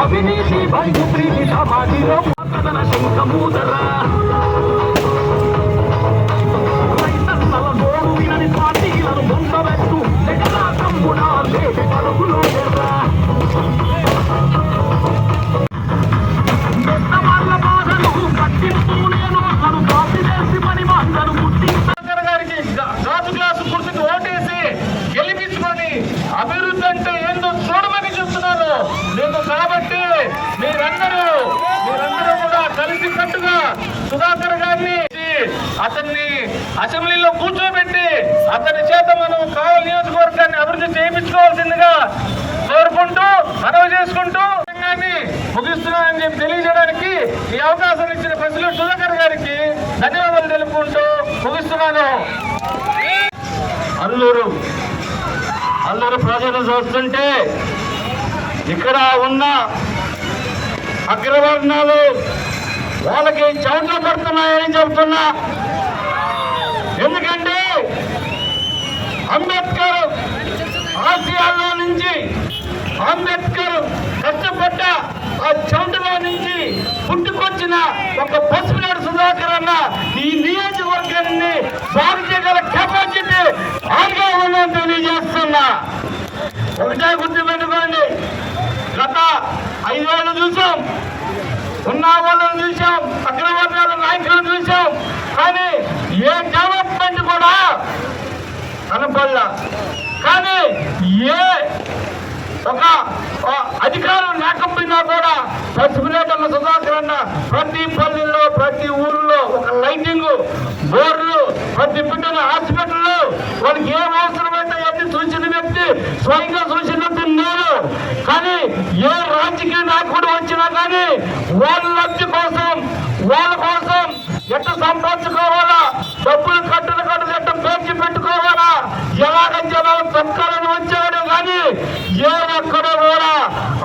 అవినీతి వైపు ప్రీతి సమాధిలో కథన శంఖమూదరా అతన్ని అసెంబ్లీలో కూర్చోబెట్టి అతని చేత మనం కావలి నియోజకవర్గాన్ని అభివృద్ధి చేయించుకోవాల్సిందిగా కోరుకుంటూ మనవి చేసుకుంటూ ముగిస్తున్నానని చెప్పి తెలియజేయడానికి ఈ అవకాశం ఇచ్చిన ప్రజలు సుధాకర్ గారికి ధన్యవాదాలు తెలుపుకుంటూ ముగిస్తున్నాను. అల్లూరు అల్లూరు ప్రజలు చూస్తుంటే ఇక్కడ ఉన్న అగ్రవర్ణాలు వాళ్ళకి చౌట్లు పడుతున్నాయని చెబుతున్నా ఎందుకంటే అంబేద్కర్ ఆసియాలో నుంచి అంబేద్కర్ కష్టపడ్డ ఆ చౌటులో నుంచి పుట్టుకొచ్చిన ఒక పసుపులేడు సుధాకర్ అన్న ఈ నియోజకవర్గాన్ని బాగు చేయగల కెపాసిటీ ఆగా ఉందని తెలియజేస్తున్నా. ఒకటే గుర్తు పెట్టుకోండి. గత ఐదేళ్ళు చూసాం. ఉన్న వాళ్ళని చూసాం అగ్రవర్ణాల నాయకులను చూసాం కానీ ఏ డెవలప్మెంట్ కూడా కనపడలా. కానీ ఏ ఒక అధికారం లేకపోయినా కూడా పసుపులేటన్న సుధాకర్ అన్న ప్రతి పల్లెల్లో ప్రతి ఊరు ఊరిలో ఒక లైటింగ్ బోర్డులు ప్రతి బిడ్డల హాస్పిటల్ వాళ్ళకి ఏం అవసరమైతే అన్ని చూసిన వ్యక్తి స్వయంగా చూసిన వ్యక్తి నేను కానీ ఏ రాజకీయ నాయకుడు వచ్చినా కానీ వాళ్ళ లబ్ధి కోసం వాళ్ళ కోసం ఎట్టు సంపాదించుకోవాలా? డబ్బులు కట్టులు కట్టులు ఎట్టు పేర్చి పెట్టుకోవాలా? ఎలాగ జనాలు తొక్కాలని వచ్చాడు కానీ ఏ కూడా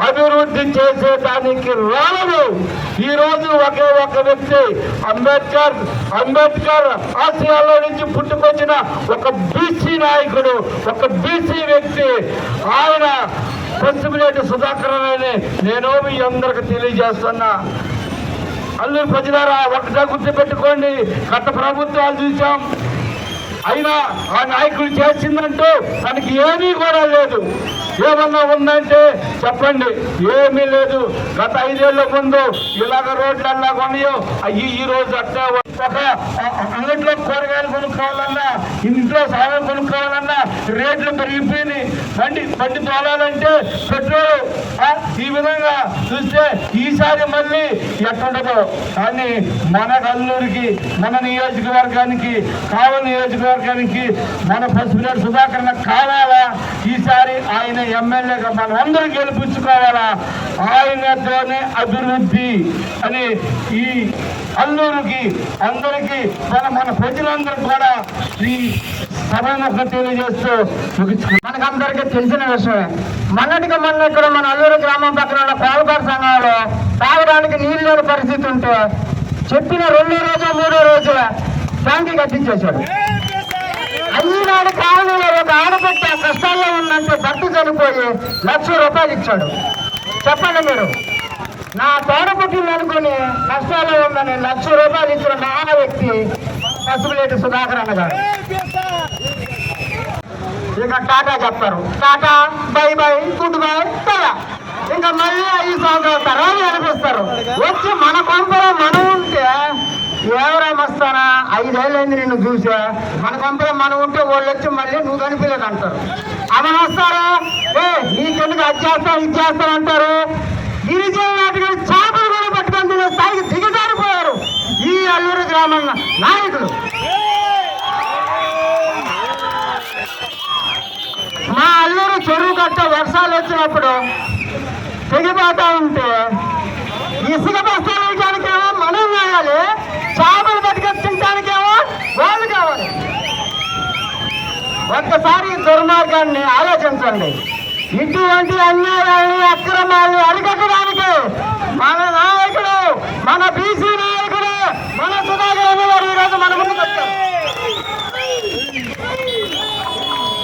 అభివృద్ధి చేసేదానికి రాలేదు. ఈ రోజు ఒకే ఒక వ్యక్తి అంబేద్కర్ అంబేద్కర్ ఆసియాలో నుంచి పుట్టుకొచ్చిన ఒక బీసీ నాయకుడు ఒక బీసీ వ్యక్తి. ఆయన పశ్చిమలేటి సుధాకర్ అని నేను మీ అందరికి తెలియజేస్తున్నా. అల్లూరు ప్రజలారా ఒకటే గుర్తుపెట్టుకోండి గత ప్రభుత్వాలు చూసాం. అయినా ఆ నాయకులు చేసిందంటూ తనకి ఏమీ కూడా లేదు. ఏమన్నా ఉందంటే చెప్పండి. ఏమీ లేదు. గత ఐదేళ్ళ ముందు ఇలాగ రోడ్లు అలా కొనయో అయ్యి ఈ రోజు అట్లా ఒక అంగట్లో కూరగాయలు కొనుక్కోవాలన్నా ఇంట్లో సాయం కొనుక్కోవాలన్నా రేట్లు పెరిగిపోయినాయి. బండి బండి తోలాలంటే పెట్రోల్. ఈ విధంగా చూస్తే ఈసారి మళ్ళీ ఎట్లుండదో కానీ మన కల్లూరికి మన నియోజకవర్గానికి కావ నియోజకవర్గానికి మన పసుపులేడు సుధాకర్ కావాలా? ఈసారి ఆయన ఎమ్మెల్యేగా మనం అందరూ గెలిపించుకోవాలా? ఆయనతోనే అభివృద్ధి అని ఈ అల్లూరుకి అందరికీ మన మన ప్రజలందరూ కూడా ఈ సభను తెలియజేస్తూ మనకందరికీ తెలిసిన విషయమే. మొన్నటికి మొన్న ఇక్కడ మన అల్లూరు గ్రామం పక్కన ఉన్న పాలకారు సంఘంలో తాగడానికి నీళ్ళు లేని పరిస్థితి ఉంటే చెప్పిన రెండో రోజు మూడో రోజు ట్యాంకి కట్టించేశాడు అయ్యినాడు కాలనీలో ఒక ఆడపెట్ట కష్టాల్లో ఉందంటే భర్త చనిపోయి లక్ష రూపాయలు ఇచ్చాడు. చెప్పండి మీరు. నా తోడ పుట్టిందనుకుని అనుకుని ఉందని లక్ష రూపాయలు ఇచ్చిన నా వ్యక్తి పసుపులేటి సుధాకర్ అన్నగారు ఇక టాటా చెప్తారు. Tata bye bye goodbye tata. ఇంకా మళ్ళీ ఐదు సంవత్సరాల తర్వాత అనిపిస్తారు. వచ్చి మన కొంపలో మనం ఉంటే ఎవరా మస్తానా? ఐదేళ్ళైంది నిన్ను చూసా. మన కొంపలో మనం ఉంటే వాళ్ళు వచ్చి మళ్ళీ నువ్వు కనిపించదు అంటారు అమలు వస్తారా ఏ నీకెందుకు అది చేస్తాను ఇది చేస్తాను అంటారు? గిరిజన నాటికి చేపలు కూడా పట్టుకొని తినే స్థాయికి దిగజారిపోయారు ఈ అల్లూరు గ్రామం నాయకులు. మా అల్లూరు చెరువు కట్ట వర్షాలు వచ్చినప్పుడు తెగిపోతా ఉంటే ఇసుక బస్తాలు వేయడానికేమో మనం కావాలి చేపలు పట్టుకొని తినడానికేమో వాళ్ళు కావాలి. ఒక్కసారి దుర్మార్గాన్ని ఆలోచించండి. ఇటువంటి అన్యాయాన్ని అక్రమాన్ని అరికట్టడానికి మన నాయకుడు మన బీసీ నాయకుడు మన సుధాకర్ అనే ఈరోజు మన ముందుకు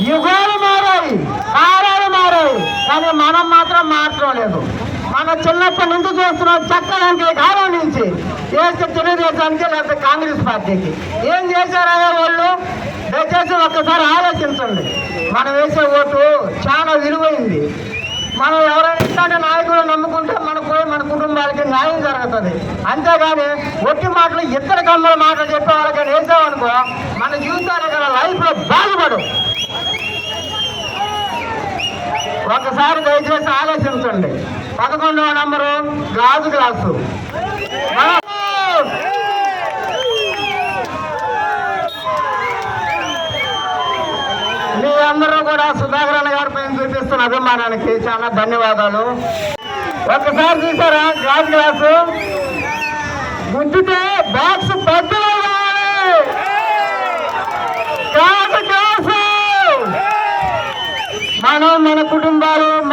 యుగాలు మారాయి కాలాలు మారాయి కానీ మనం మాత్రం మారటం లేదు. మన చిన్నప్పటి నుంచి చూస్తున్నాం చక్కడానికి కాలం నుంచి చేస్తే తెలుగుదేశానికి లేకపోతే కాంగ్రెస్ పార్టీకి. ఏం చేశారయ్యా వాళ్ళు? దయచేసి ఒక్కసారి ఆలోచించండి. మనం వేసే ఓటు చాలా విలువైంది. మనం ఎవరైనా ఇట్లాంటి నాయకులు నమ్ముకుంటే మనకు పోయి మన కుటుంబాలకి న్యాయం జరుగుతుంది. అంతేగాని ఒట్టి మాటలు ఇద్దరు కమ్మల మాటలు చెప్పే వాళ్ళకి వేసామనుకో మన జీవితాలు లైఫ్లో బాధపడు ఒకసారి దయచేసి ఆలోచించండి. పదకొండవ నంబరు గాజు గ్లాసు. మీ అందరూ కూడా సుధాకరణ గారి పైన చూపిస్తున్న అభిమానానికి చాలా ధన్యవాదాలు. ఒకసారి చూసారా గాజు గ్లాసు? గుద్దితే బాక్స్ పెద్దలు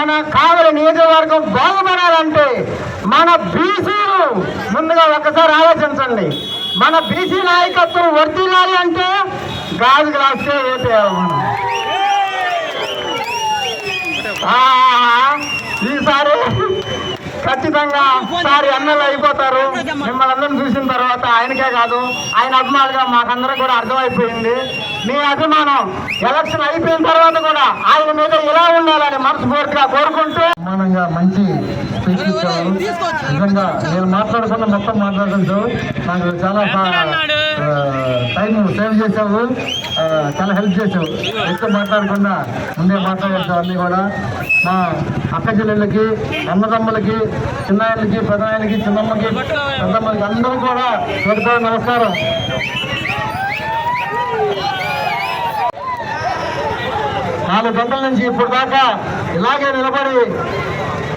మన కావలి నియోజకవర్గం బాగుపడాలంటే మన బీసీలు ముందుగా ఒక్కసారి ఆలోచించండి. మన బీసీ నాయకత్వం వర్దిల్లాలి అంటే గాజు గ్లాస్కే మనం ఆ, ఈసారి ఖచ్చితంగా సారి ఎమ్మెల్యే అయిపోతారు. మిమ్మల్ని అందరిని చూసిన తర్వాత ఆయనకే కాదు ఆయన అభిమానులుగా మాకందరం కూడా అర్థమైపోయింది. మీ అభిమానం ఎలక్షన్ అయిపోయిన తర్వాత కూడా ఆయన మీద ఇలా ఉండాలని మనస్ఫూర్తిగా కోరుకుంటూ మంచి ఇచ్చారు నిజంగా నేను మాట్లాడుకున్న మొత్తం మాట్లాడుతూ నాకు చాలా టైం సేవ్ చేసావు. చాలా హెల్ప్ చేసావు. ఎక్కువ మాట్లాడకుండా ముందే మాట్లాడచ్చు అన్నీ కూడా. మా అక్క చెల్లెళ్ళకి అన్నదమ్ములకి చిన్నాయలకి పెదనాయలకి చిన్నమ్మకి పెద్దమ్మలకి అందరూ కూడా పెద్ద నమస్కారం. నాలుగు గంటల నుంచి ఇప్పుడు దాకా ఇలాగే నిలబడి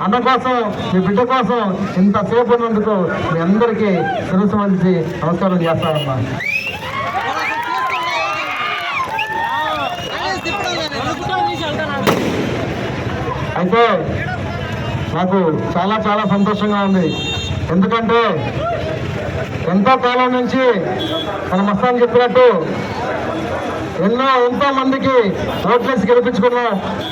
అన్న కోసం మీ బిడ్డ కోసం ఇంతసేపు ఉన్నందుకు మీ అందరికీ తెలుసు మంచి నమస్కారం చేస్తానమ్మా. అయితే నాకు చాలా చాలా సంతోషంగా ఉంది. ఎందుకంటే ఎంతో కాలం నుంచి మన మస్తాన్ చెప్పినట్టు ఎన్నో ఎంతో మందికి ఓట్లేసి గెలిపించుకున్నాం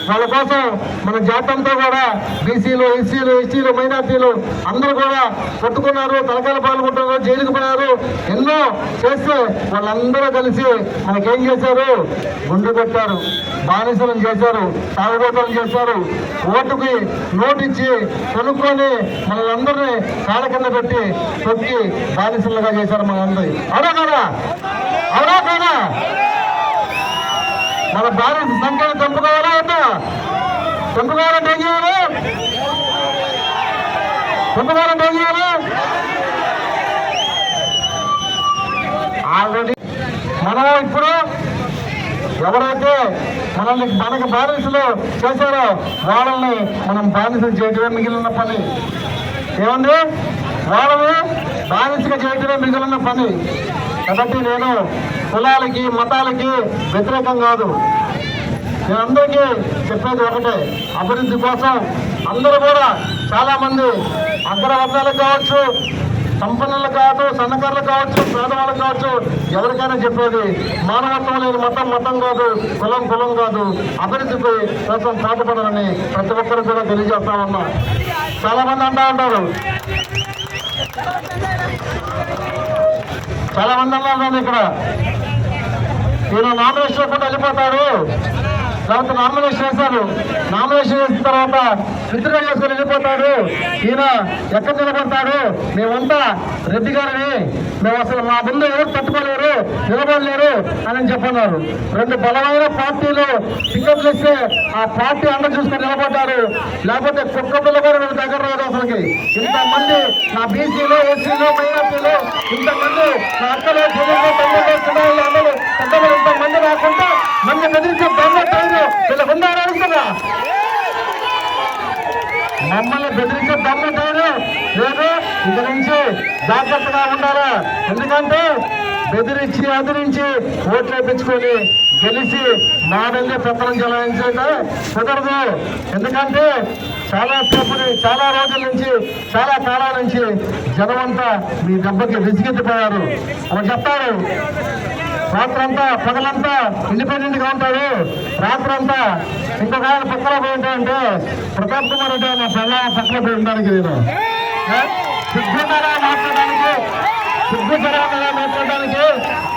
వాళ్ళ కోసం మన జాతంతో కూడా బీసీలు ఎస్సీలు ఎస్టీలు మైనార్టీలు అందరూ కూడా కొట్టుకున్నారు తలకాయలు పాల్గొంటున్నారు జైలుకు పడారు ఎన్నో చేస్తే వాళ్ళందరూ కలిసి మనకేం చేశారు? గుండు పెట్టారు బానిసలను చేశారు తాగుబోతలు చేశారు. ఓటుకి నోటిచ్చి కొనుక్కొని మనల్ని కాళ్ళ కింద పెట్టి తొక్కి బానిసలుగా చేశారు మనందరి. అవునా కదా? అవునా కదా? మన భారత సంఖ్యను చంపుకోవాలా వద్దా? చంపుకోవాలంటే ఏం చేయాలి చంపుకోవాలంటే ఏం చేయాలి ఆల్రెడీ మనం ఇప్పుడు ఎవరైతే మనల్ని మనకు బానిసలు చేశారో వాళ్ళని మనం బానిసలు చేయటమే మిగిలిన పని. ఏముంది వాళ్ళని బానిసగా చేయటమే మిగిలిన పని. కాబట్టి నేను కులాలకి మతాలకి వ్యతిరేకం కాదు. నేను అందరికీ చెప్పేది ఒకటే అభివృద్ధి కోసం అందరూ కూడా చాలామంది అగ్రవర్ణాలకు కావచ్చు సంపన్నులు కావచ్చు సన్నకారులు కావచ్చు పేదవాళ్ళు కావచ్చు ఎవరికైనా చెప్పేది మానవత్వం లేని మతం మతం కాదు కులం కులం కాదు. అభివృద్ధి కోసం పాటుపడాలని ప్రతి ఒక్కరు కూడా తెలియజేస్తా ఉన్నా. చాలామంది అంటా ఉంటారు. చాలా మంది అన్నారు ఇక్కడ. ఈయన నామినేషన్ కూడా వెళ్ళిపోతాడు తర్వాత నామినేషన్ చేశారు నామినేషన్ వేసిన తర్వాత విత్డ్రా చేసుకుని వెళ్ళిపోతాడు. ఈయన ఎక్కడ నిలబడతాడు? మేమంతా రెడ్డి గారిని మేము అసలు మా ముందు ఎవరు తట్టుకోలేరు నిలబడలేరు అని చెప్పన్నారు. రెండు బలమైన పార్టీలు టికెట్ ఇస్తే ఆ పార్టీ అండ చూసుకొని నిలబడ్డారు. లేకపోతే కుక్క పిల్ల కూడా వీళ్ళు దగ్గర రాదు అసలుకి. ఇంతమంది నా బీసీలు ఎస్సీలు మైనార్టీలు ఇంతమంది నా అక్కలు చెల్లెలు తమ్ముళ్ళు అందరూ పెద్దలు ఇంతమంది రాకుండా మంది బెదిరించే దమ్మ టైం వీళ్ళకు అడుగుతున్నా మమ్మల్ని బెదిరించే దమ్మ లేదు ఇక నుంచి జాగ్రత్తగా ఉండాలా? ఎందుకంటే బెదిరించి అదిరించి ఓట్లు వేయించుకొని గెలిచి మా వెళ్ళే పెత్తనం చెలాయించేట కుదరదు. ఎందుకంటే చాలా సేపు చాలా రోజుల నుంచి చాలా కాలం నుంచి జనమంతా మీ దెబ్బకి విసిగెత్తిపోయారు. అని చెప్తారు. రాత్రంతా పగలంతా ఇండిపెండెంట్గా ఉంటాడు. రాత్రంతా ఇంకొక ఆయన పక్కన పోయి ఉంటాడంటే ప్రతాప్ కుమార్ అంటే నా పిల్ల పక్కన పోయి ఉండడానికి నేను ఏ? మాట్లాడడానికి? సిగ్గుపడాలా మాట్లాడడానికి?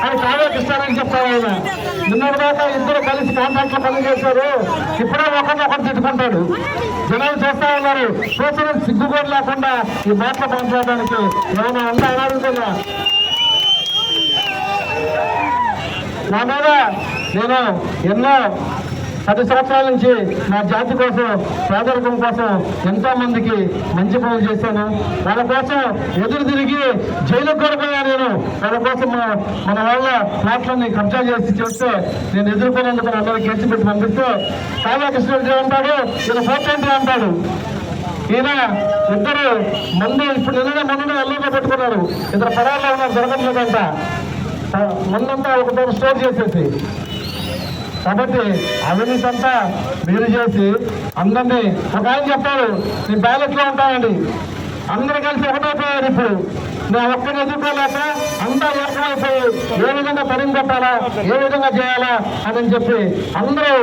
అది కావ్య కృష్ణారని చెప్తారు ఆయన. నిన్నటి దాకా ఇద్దరు కలిసి కాంట్రాక్ట్లో పని చేశారు. ఇప్పుడే ఒకరినొకరు తిట్టుకుంటాడు. జనాలు చేస్తా ఉన్నారు. చూసిన సిగ్గుగోడు లేకుండా ఈ మాటలు మాట్లాడడానికి ఏమైనా ఉందా అని అడుగుతున్నా నా మీద నేను ఎన్నో పది సంవత్సరాల నుంచి నా జాతి కోసం పేదరికం కోసం ఎంతో మందికి మంచి పనులు చేశాను. వాళ్ళ కోసం ఎదురు తిరిగి జైలుకు కూడా నేను. వాళ్ళ కోసం మన- వాళ్ళ ప్లాట్లని కబ్జా చేసి చేస్తే నేను ఎదుర్కొనేందుకు అందరికీ కేసు పెట్టి పంపిస్తే కావ్య అంటాడు ఈయన పోటీ అంటాడు. ఈయన ఇద్దరు మందు ఇప్పుడు నిన్న మొన్న ఎల్లుగా పెట్టుకున్నారు. ఇద్దరు పడాల్లో ఉన్నారు జరగట్లేదంట ముందంతా ఒక స్టోర్ చేసేసి. కాబట్టి అవినీతి అంతా మీరు చేసి అందరినీ ఒక ఆయన చెప్పారు నేను బ్యాలెట్లో ఉంటాయండి అందరూ కలిసి ఒకటైపోయారు ఇప్పుడు. నేను ఒక్కరిని ఎదుర్కోలేక అంతా ఏకమైపోయి ఏ విధంగా తరిమి కొట్టాలా ఏ విధంగా చేయాలా అని చెప్పి అందరూ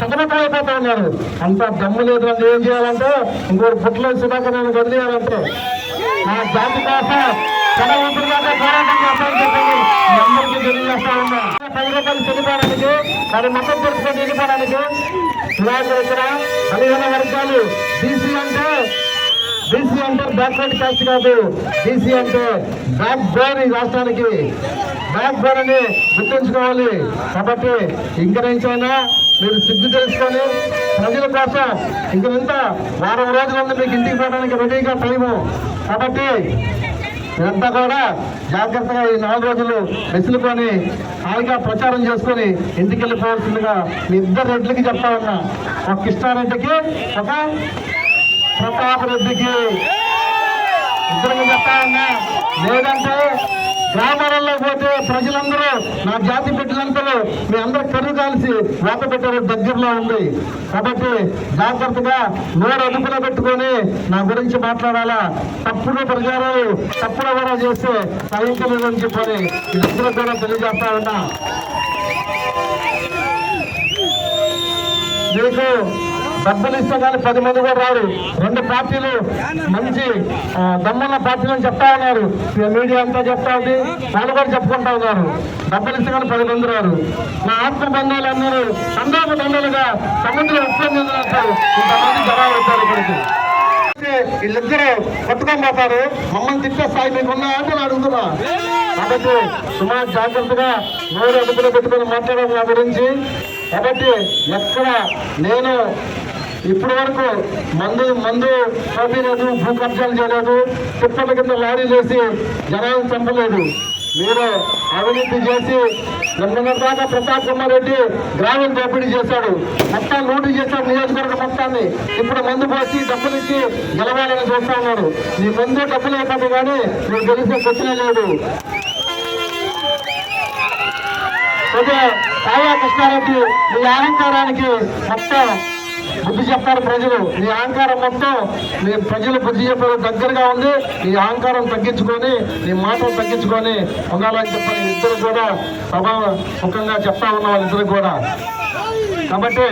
సతమతమైపోతా ఉన్నారు. అంత దమ్ము లేదు అని ఏం చేయాలంటే ఇంకోటి పుట్టలో సుధాకర్ నేను వదిలేయాలంటే నా జాతి కోసం తన ఊపిరి పోరాటం చేస్తానని చెప్పండి అందరికీ తెలియజేస్తా ఉన్నా పది రూపాయలు చెల్లిపోవడానికి మొత్తం తెలుసుకొని ఇక్కడ పదిహేను వర్గాలు బీసీ అంటే బీసీ అంటే బ్యాక్వర్డ్ కాస్ట్ కాదు బీసీ అంటే బ్యాక్ బోన్ ఈ రాష్ట్రానికి బ్యాక్ బోన్ అని గుర్తుంచుకోవాలి కాబట్టి ఇంక నుంచైనా మీరు సిగ్గు తెలుసుకొని ప్రజల కోసం ఇంక ఇంత వారం రోజులు ఉంది మీకు ఇంటికి పోవడానికి రెడీగా టైము కాబట్టి ఇదంతా కూడా జాగ్రత్తగా ఈ నాలుగు రోజులు వెసులుకొని హాయిగా ప్రచారం చేసుకొని ఇంటికి వెళ్ళిపోవాల్సిందిగా మీ ఇద్దరు రెడ్లకి చెప్తా ఉన్నా. ఒక కృష్ణారెడ్డికి ఒక ప్రతాప్ రెడ్డికి. ఇద్దరికి చెప్తా ఉన్నా. లేదంటే గ్రామాలలో పోతే ప్రజలందరూ నా జాతి బిడ్డలందరూ మీ అందరూ కరువు కాల్సి వేత పెట్టారు దగ్గరలో ఉంది. కాబట్టి జాగ్రత్తగా నోరు అదుపులో పెట్టుకొని నా గురించి మాట్లాడాలా? తప్పుడు ప్రచారాలు తప్పుడు ఎవరో చేస్తే సహించలేదని చెప్పని ఇద్దరు కూడా తెలియజేస్తా ఉన్నా. మీకు డబ్బులు ఇస్తే కానీ పది మంది కూడా రారు. రెండు పార్టీలు మంచి ఆ, దమ్మున్న పార్టీలు అని చెప్తా ఉన్నారు. ఇక మీడియా అంతా చెప్తా ఉంది. వాళ్ళు కూడా చెప్పుకుంటా ఉన్నారు. డబ్బులు ఇస్తే కానీ పది మంది రారు. నా ఆత్మ బంధువులు అందరూ సందర్భ దండలుగా సముద్రం ఉత్పత్తి ఇంతమంది జనాలు వీళ్ళిద్దరూ పట్టుకొని పోతారు. మమ్మల్ని తిట్టే స్థాయి మీకు ఉన్నా ఆటలు అడుగుతున్నా. కాబట్టి సుమారు జాగ్రత్తగా నోరు అదుపులో పెట్టుకొని మాట్లాడడం నా గురించి. కాబట్టి ఎక్కడ నేను ఇప్పటి వరకు మందు మందు పంపిలేదు భూ కబ్జాలు చేయలేదు. తిప్పల కింద లారీలు చేసి జనాలను చంపలేదు. మీరు అవినీతి చేసి నిన్న దాకా ప్రతాప్ కుమార్ రెడ్డి గ్రామీణ దోపిడీ చేశాడు. మొత్తం లూటీ చేశాడు నియోజకవర్గ మొత్తాన్ని. ఇప్పుడు మందు పోసి డబ్బులు ఇచ్చి గెలవాలని చూస్తా ఉన్నారు నీ ముందు డబ్బులు అయిపోతే కానీ నువ్వు గెలిచే క్వశ్చనే లేదు. అదే కావ్య కృష్ణారెడ్డి నీ అలంకారానికి మొత్తం బుద్ధి చెప్తారు ప్రజలు. ఈ అహంకారం మొత్తం నీ ప్రజలు బుద్ధి చెప్పారు దగ్గరగా ఉంది. ఈ అహంకారం తగ్గించుకొని నీ మాటలు తగ్గించుకొని ఉండాలని చెప్పని ఇద్దరు కూడా సభ ముఖంగా చెప్తా ఉన్న వాళ్ళిద్దరు కూడా. కాబట్టి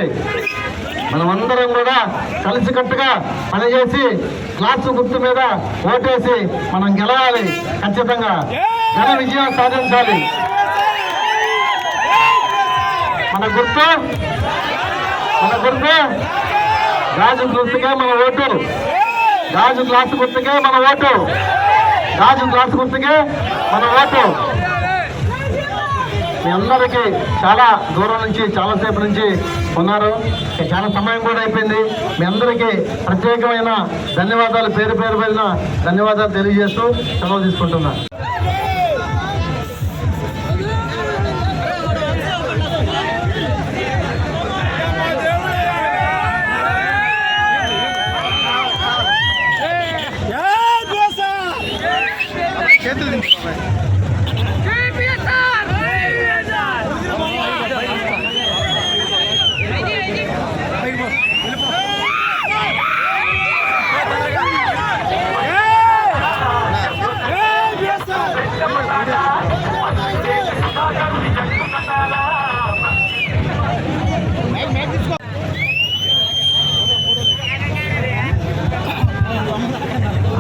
మనమందరం కూడా కలిసికట్టుగా పనిచేసి క్లాసు గుర్తు మీద ఓటేసి మనం గెలవాలి. ఖచ్చితంగా ఘన విజయం సాధించాలి. మన గుర్తు మన గుర్తు. రాజు గుర్తుకే మన ఓటు. రాజు గ్లాస్ గుర్తుకే మన ఓటు. రాజు గ్లాస్ గుర్తుకే మన ఓటు. మీ అందరికీ చాలా దూరం నుంచి చాలాసేపు నుంచి ఉన్నారు. చాలా సమయం కూడా అయిపోయింది. మీ అందరికీ ప్రత్యేకమైన ధన్యవాదాలు పేరు పేరు పైన ధన్యవాదాలు తెలియజేస్తూ సెలవు తీసుకుంటున్నాను.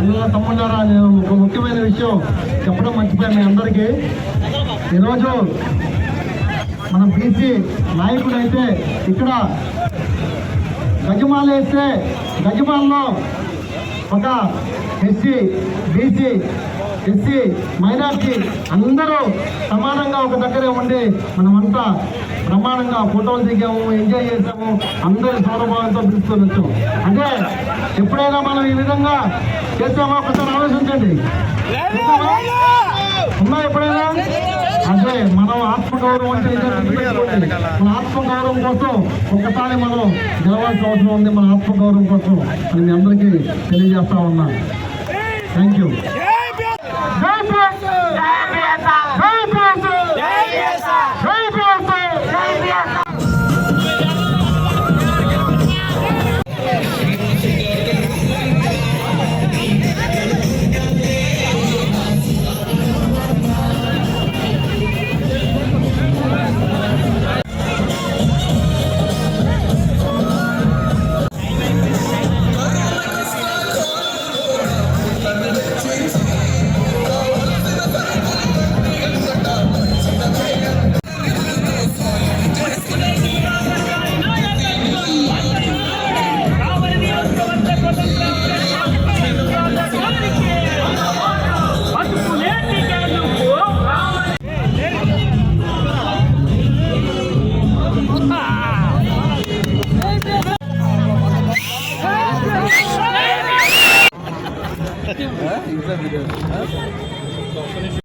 అన్న తమ్ముళ్ళారా? నేను ఒక ముఖ్యమైన విషయం చెప్పడం మర్చిపోయాను మీ అందరికీ. ఈరోజు మన బీసీ నాయకుడు అయితే ఇక్కడ గజమాల వేస్తే గజమాలలో ఒక ఎస్సీ బీసీ ఎస్సీ మైనార్టీ అందరూ సమానంగా ఒక దగ్గరే ఉండి మనమంతా బ్రహ్మాండంగా ఫోటోలు దిగాము ఎంజాయ్ చేసాము అందరి సౌరభావంతో పిలుచుకొని అంటే ఎప్పుడైనా మనం ఈ విధంగా చేద్దామా ఒకసారి ఆలోచించండి. ఉన్నా ఎప్పుడైనా? అంటే మనం ఆత్మగౌరవం అంటే మన ఆత్మగౌరవం కోసం ఒకసారి మనం గెలవాల్సిన అవసరం ఉంది మన ఆత్మగౌరవం కోసం అని మీ అందరికీ తెలియజేస్తా ఉన్నా. Thank you